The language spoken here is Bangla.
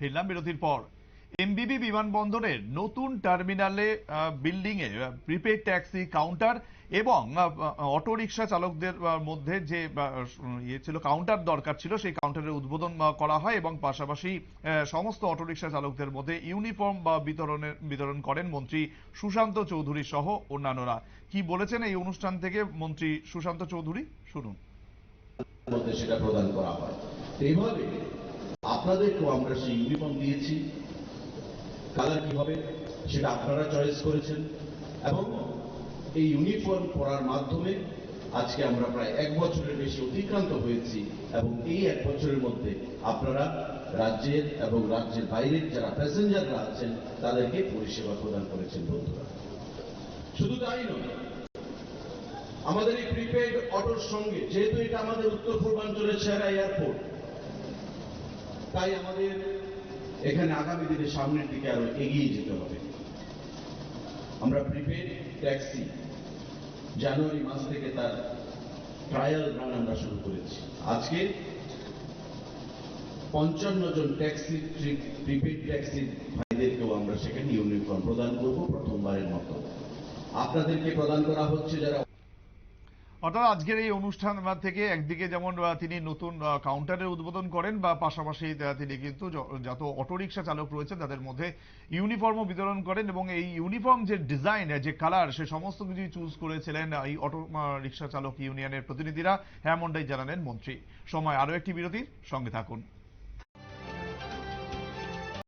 ফিরলাম বিরতির পর। এমবিবি বিমানবন্দরের নতুন টার্মিনালে বিল্ডিং এ প্রিপেড ট্যাক্সি কাউন্টার এবং অটো রিক্সা চালকদের মধ্যে যে ইয়ে ছিল, কাউন্টার দরকার ছিল, সেই কাউন্টারের উদ্বোধন করা হয় এবং পাশাপাশি সমস্ত অটো রিক্সা চালকদের মধ্যে ইউনিফর্ম বা বিতরণের বিতরণ করেন মন্ত্রী সুশান্ত চৌধুরী সহ অন্যান্যরা। কি বলেছেন এই অনুষ্ঠান থেকে মন্ত্রী সুশান্ত চৌধুরী? শুনুন। সেটা প্রদান করা হয়। এইভাবে আপনাদেরকেও আমরা সেই ইউনিফর্ম দিয়েছি। কালার কি হবে সেটা আপনারা চয়েস করেছেন। এবং এই ইউনিফর্ম পরার মাধ্যমে আজকে আমরা প্রায় এক বছরের বেশি অতিক্রান্ত হয়েছি এবং এই এক বছরের মধ্যে আপনারা রাজ্যের এবং রাজ্যের বাইরের যারা প্যাসেঞ্জাররা আছেন, তাদেরকে পরিষেবা প্রদান করেছেন বন্ধুরা। শুধু তাই নয়, আমাদের এই প্রিপেড অটোর সঙ্গে, যেহেতু এটা আমাদের উত্তর পূর্বাঞ্চলের সেরা এয়ারপোর্ট তাই আমাদের এখানে আগামী দিনে সামনের দিকে আরও এগিয়ে যেতে হবে। আমরা প্রিপেড ট্যাক্সি জানুয়ারি মাস থেকে তার ট্রায়াল রান আমরা শুরু করেছি। আজকে পঞ্চান্ন জন ট্যাক্সি প্রিপেড ট্যাক্সি ভাইদেরকেও আমরা সেখানে ইউনিফর্ম প্রদান করব প্রথমবারের মতো। আপনাদেরকে প্রদান করা হচ্ছে যারা অর্থাৎ আজকের এই অনুষ্ঠান থেকে একদিকে যেমন তিনি নতুন কাউন্টারের উদ্বোধন করেন বা পাশাপাশি তিনি কিন্তু যত অটোরিকশা চালক রয়েছে তাদের মধ্যে ইউনিফর্মও বিতরণ করেন এবং এই ইউনিফর্ম যে ডিজাইন যে কালার সে সমস্ত কিছুই চুজ করেছিলেন এই অটো রিক্সা চালক ইউনিয়নের প্রতিনিধিরা। এমনটাই জানালেন মন্ত্রী। সময় আরও একটি বিরতির সঙ্গে থাকুন।